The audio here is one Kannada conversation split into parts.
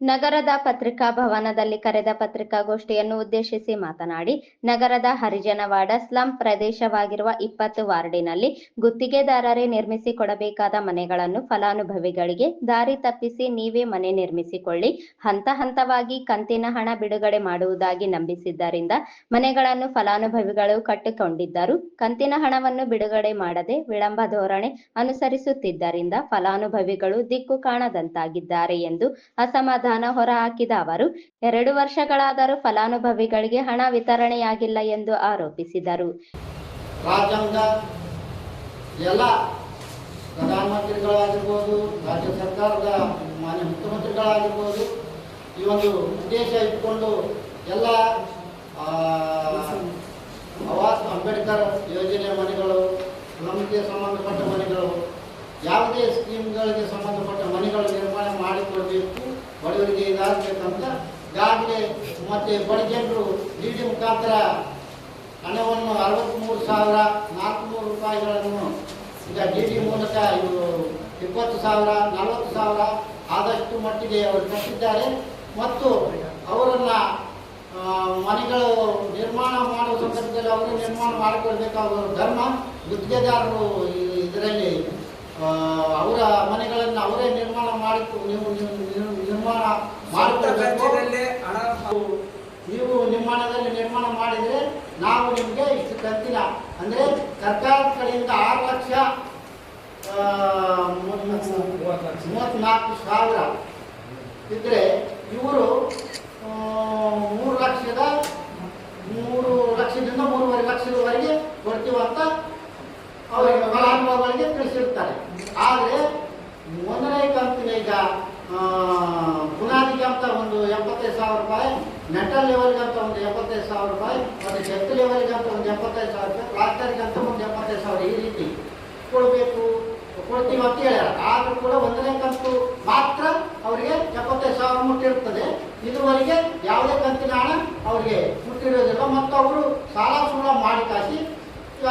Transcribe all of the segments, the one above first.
ನಗರದ ಪತ್ರಿಕಾ ಭವನದಲ್ಲಿ ಕರೆದ ಪತ್ರಿಕಾಗೋಷ್ಠಿಯನ್ನು ಉದ್ದೇಶಿಸಿ ಮಾತನಾಡಿ, ನಗರದ ಹರಿಜನವಾಡ ಸ್ಲಂ ಪ್ರದೇಶವಾಗಿರುವ ಇಪ್ಪತ್ತು ವಾರ್ಡಿನಲ್ಲಿ ಗುತ್ತಿಗೆದಾರರೇ ನಿರ್ಮಿಸಿ ಕೊಡಬೇಕಾದ ಮನೆಗಳನ್ನು ಫಲಾನುಭವಿಗಳಿಗೆ ದಾರಿ ತಪ್ಪಿಸಿ ನೀವೇ ಮನೆ ನಿರ್ಮಿಸಿಕೊಳ್ಳಿ, ಹಂತ ಹಂತವಾಗಿ ಕಂತಿನ ಹಣ ಬಿಡುಗಡೆ ಮಾಡುವುದಾಗಿ ನಂಬಿಸಿದ್ದರಿಂದ ಮನೆಗಳನ್ನು ಫಲಾನುಭವಿಗಳು ಕಟ್ಟಿಕೊಂಡಿದ್ದರು ಕಂತಿನ ಹಣವನ್ನು ಬಿಡುಗಡೆ ಮಾಡದೆ ವಿಳಂಬ ಧೋರಣೆ ಅನುಸರಿಸುತ್ತಿದ್ದರಿಂದ ಫಲಾನುಭವಿಗಳು ದಿಕ್ಕು ಕಾಣದಂತಾಗಿದ್ದಾರೆ ಎಂದು ಅಸಮಾಧಾನ ಹೊರಹಾಕಿದ ಅವರು, ಎರಡು ವರ್ಷಗಳಾದರೂ ಫಲಾನುಭವಿಗಳಿಗೆ ಹಣ ವಿತರಣೆಯಾಗಿಲ್ಲ ಎಂದು ಆರೋಪಿಸಿದರು. ಎಲ್ಲ ಪ್ರಧಾನಮಂತ್ರಿಗಳಾಗಿರ್ಬೋದು, ರಾಜ್ಯ ಸರ್ಕಾರದ ಮಾನ್ಯ ಮುಖ್ಯಮಂತ್ರಿಗಳಾಗಿರ್ಬೋದು, ಈ ಒಂದು ಉದ್ದೇಶ ಇಟ್ಕೊಂಡು ಎಲ್ಲ ಆವಾಸ್ ಅಂಬೇಡ್ಕರ್ ಯೋಜನೆ ಮನೆಗಳು ಸಂಬಂಧಪಟ್ಟ ಮನೆಗಳು, ಯಾವುದೇ ಸ್ಕೀಮ್ಗಳಿಗೆ ಸಂಬಂಧಪಟ್ಟ ಬಡವರಿಗೆ ಇದಾಗಬೇಕಂತ ಈಗಾಗಲೇ ಮತ್ತೆ ಬಡ ಜನರು ಡಿ ಮುಖಾಂತರ ಹಣವನ್ನು ಅರವತ್ತ್ಮೂರು ಸಾವಿರ, ನಾಲ್ಕುನೂರು ರೂಪಾಯಿಗಳನ್ನು ಈಗ ಡಿ ಡಿ ಮೂಲಕ ಇವರು ಇಪ್ಪತ್ತು ಸಾವಿರ, ನಲವತ್ತು ಸಾವಿರ ಆದಷ್ಟು ಮಟ್ಟಿಗೆ ಅವರು ಕಟ್ಟಿದ್ದಾರೆ. ಮತ್ತು ಅವರನ್ನು ಮನೆಗಳು ನಿರ್ಮಾಣ ಮಾಡುವ ಸಂದರ್ಭದಲ್ಲಿ ಅವರು ನಿರ್ಮಾಣ ಮಾಡಿಕೊಳ್ಬೇಕಾದ ಧರ್ಮ ಗುತ್ತಿಗೆದಾರರು ಇದರಲ್ಲಿ ಅವರ ಮನೆಗಳನ್ನು ಅವರೇ ನಿರ್ಮಾಣ ಮಾಡಿ ನೀವು ನಿರ್ಮಾಣ ಹಣ ನೀವು ನಿರ್ಮಾಣದಲ್ಲಿ ನಿರ್ಮಾಣ ಮಾಡಿದರೆ ನಾವು ನಿಮಗೆ ಇಷ್ಟು ಕಂತಿನ ಅಂದರೆ ಸರ್ಕಾರದ ಕಡೆಯಿಂದ ಆರು ಲಕ್ಷ ಮೂವತ್ನಾಲ್ಕು ಮೂವತ್ತ್ನಾಲ್ಕು ಸಾವಿರ. ಇದ್ದರೆ ಇವರು ಮೂರು ಲಕ್ಷದ ಮೂರು ಲಕ್ಷದಿಂದ ಮೂರುವರೆ ಲಕ್ಷದವರೆಗೆ ಕೊಡ್ತೀವಂತ ಅವರಿಗೆ ಫಲಾನುಭವಿಗಳಿಗೆ ತಿಳಿಸಿರ್ತಾರೆ ಆದರೆ ಒಂದನೇ ಕಂತಿನ ಈಗ ಆ, ಬುನಾದಿಗೆ ಅಂತ ಒಂದು ಎಪ್ಪತ್ತೈದು ಸಾವಿರ ರೂಪಾಯಿ ನೆಟಲ್ ಲೆವೆಲ್ಗೆ ಅಂತ ಒಂದು ಎಪ್ಪತ್ತೈದು ಸಾವಿರ ರೂಪಾಯಿ ಮತ್ತು ಚೆಕ್ ಲೆವೆಲ್ಗೆ ಅಂತ ಒಂದು ಎಪ್ಪತ್ತೈದು ಸಾವಿರ ರೂಪಾಯಿ ಪ್ಲಾಸ್ಟರ್ಗೆ ಅಂತ ಒಂದು ಎಪ್ಪತ್ತೈದು ಸಾವಿರ ಈ ರೀತಿ ಕೊಡಬೇಕು. ಕೊಡ್ತೀವಿ ಅಂತ ಹೇಳ್ಯಾರ. ಆದರೂ ಕೂಡ ಒಂದನೇ ಕಂತು ಮಾತ್ರ ಅವರಿಗೆ ಎಪ್ಪತ್ತೈದು ಸಾವಿರ ಮುಟ್ಟಿರ್ತದೆ. ಇದುವರೆಗೆ ಯಾವುದೇ ಕಂತಿನ ಹಣ ಅವರಿಗೆ ಮುಟ್ಟಿರೋದಿಲ್ಲ. ಮತ್ತು ಅವರು ಸಾಲ ಸೂಲ ಮಾಡಿ ಕಾಸಿ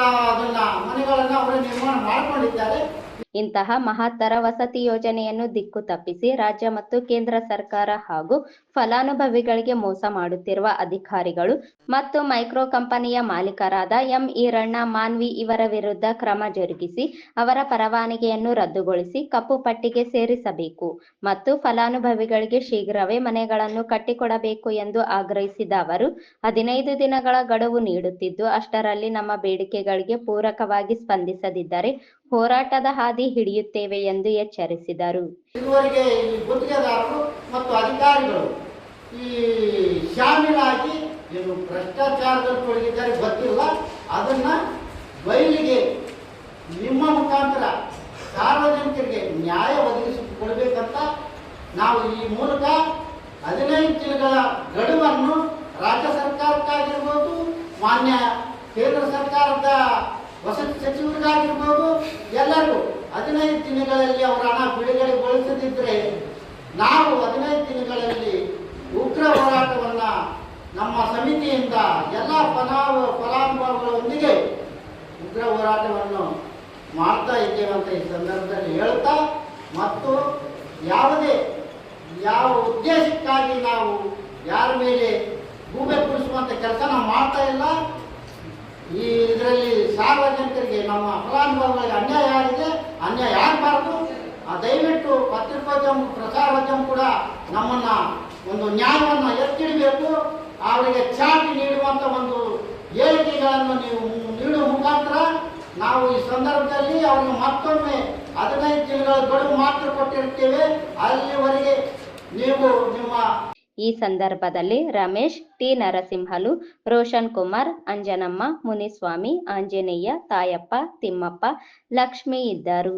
ಅದನ್ನು ಮನೆಗಳನ್ನು ಅವರೇ ನಿರ್ಮಾಣ ಮಾಡಿಕೊಂಡಿದ್ದಾರೆ. ಇಂತಹ ಮಹತ್ತರ ವಸತಿ ಯೋಜನೆಯನ್ನು ದಿಕ್ಕು ತಪ್ಪಿಸಿ ರಾಜ್ಯ ಮತ್ತು ಕೇಂದ್ರ ಸರ್ಕಾರ ಹಾಗೂ ಫಲಾನುಭವಿಗಳಿಗೆ ಮೋಸ ಮಾಡುತ್ತಿರುವ ಅಧಿಕಾರಿಗಳು ಮತ್ತು ಮೈಕ್ರೋ ಕಂಪನಿಯ ಮಾಲೀಕರಾದ ಎಂ ಈರಣ್ಣ ಮಾನ್ವಿ ಇವರ ವಿರುದ್ಧ ಕ್ರಮ ಜರುಗಿಸಿ ಅವರ ಪರವಾನಗಿಯನ್ನು ರದ್ದುಗೊಳಿಸಿ ಕಪ್ಪು ಪಟ್ಟಿಗೆ ಸೇರಿಸಬೇಕು ಮತ್ತು ಫಲಾನುಭವಿಗಳಿಗೆ ಶೀಘ್ರವೇ ಮನೆಗಳನ್ನು ಕಟ್ಟಿಕೊಡಬೇಕು ಎಂದು ಆಗ್ರಹಿಸಿದ ಅವರು, ಹದಿನೈದು ದಿನಗಳ ಗಡುವು ನೀಡುತ್ತಿದ್ದು, ಅಷ್ಟರಲ್ಲಿ ನಮ್ಮ ಬೇಡಿಕೆಗಳಿಗೆ ಪೂರಕವಾಗಿ ಸ್ಪಂದಿಸದಿದ್ದರೆ ಹೋರಾಟದ ಹಾದಿ ಹಿಡಿಯುತ್ತೇವೆ ಎಂದು ಎಚ್ಚರಿಸಿದರು. ಇದುವರೆಗೆ ಈ ಗುತ್ತಿಗೆದಾರರು ಮತ್ತು ಅಧಿಕಾರಿಗಳು ಈ ಶಾಮೀಲಾಗಿ ಏನು ಭ್ರಷ್ಟಾಚಾರದಲ್ಲಿ ತೊಡಗಿದ್ದಾರೆ ಗೊತ್ತಿಲ್ಲ. ಅದನ್ನ ಬಯಲಿಗೆ ನಿಮ್ಮ ಮುಖಾಂತರ ಸಾರ್ವಜನಿಕರಿಗೆ ನ್ಯಾಯ ಒದಗಿಸಿಕೊಡ್ಬೇಕಂತ ನಾವು ಈ ಮೂಲಕ ಹದಿನೈದು ದಿನಗಳ ಗಡುವನ್ನು ರಾಜ್ಯ ಸರ್ಕಾರಕ್ಕಾಗಿರ್ಬೋದು, ಮಾನ್ಯ ಕೇಂದ್ರ ಸರ್ಕಾರದ ವಸತಿ ಸಚಿವರಿಗಾಗಿರ್ಬೋದು ಎಲ್ಲರಿಗೂ ಹದಿನೈದು ದಿನಗಳಲ್ಲಿ ಅವರ ಹಣ ಬಿಡುಗಡೆಗೊಳಿಸದಿದ್ದರೆ ನಾವು ಹದಿನೈದು ದಿನಗಳಲ್ಲಿ ಉಗ್ರ ಹೋರಾಟವನ್ನು ನಮ್ಮ ಸಮಿತಿಯಿಂದ ಎಲ್ಲ ಫಲಾನು ಫಲಾನುಭವಿಗಳೊಂದಿಗೆ ಉಗ್ರ ಹೋರಾಟವನ್ನು ಮಾಡ್ತಾ ಇದ್ದೇವೆ ಅಂತ ಈ ಸಂದರ್ಭದಲ್ಲಿ ಹೇಳ್ತಾ ಮತ್ತು ಯಾವುದೇ, ಯಾವ ಉದ್ದೇಶಕ್ಕಾಗಿ ನಾವು ಯಾರ ಮೇಲೆ ಭೂಮಿ ಕುಡಿಸುವಂಥ ಕೆಲಸ ನಾವು ಮಾಡ್ತಾ ಇಲ್ಲ. ಈ ಇದರಲ್ಲಿ ಸಾರ್ವಜನಿಕರಿಗೆ ನಮ್ಮ ಫಲಾನುಭವಿಗಳಿಗೆ ಅನ್ಯಾಯ ಆಗಿದೆ, ಅನ್ಯಾಯ ಆಗಬಾರ್ದು. ದಯವಿಟ್ಟು ಪತ್ರಿಕೋದ್ಯಮ ಪ್ರಸಾರೋದ್ಯಮ ಕೂಡ ನಮ್ಮನ್ನ ಒಂದು ನ್ಯಾಯವನ್ನು ಎತ್ತಿಡಬೇಕು. ಅವರಿಗೆ ಚಾಟಿ ನೀಡುವಂತ ಒಂದು ಹೇಳಿಕೆಗಳನ್ನು ನೀವು ನೀಡುವ ಮುಖಾಂತರ ನಾವು ಈ ಸಂದರ್ಭದಲ್ಲಿ ಅವರಿಗೆ ಮತ್ತೊಮ್ಮೆ ಹದಿನೈದು ದಿನಗಳ ಗಡುವು ಮಾತ್ರ ಕೊಟ್ಟಿರ್ತೇವೆ ಅಲ್ಲಿವರೆಗೆ ನೀವು ನಿಮ್ಮ ಈ ಸಂದರ್ಭದಲ್ಲಿ ರಮೇಶ್ ಟಿ. ನರಸಿಂಹಲು ರೋಷನ್ ಕುಮಾರ್ ಅಂಜನಮ್ಮ ಮುನಿಸ್ವಾಮಿ ಆಂಜನೇಯ ತಾಯಪ್ಪ ತಿಮ್ಮಪ್ಪ ಲಕ್ಷ್ಮಿ ಇದ್ದರು.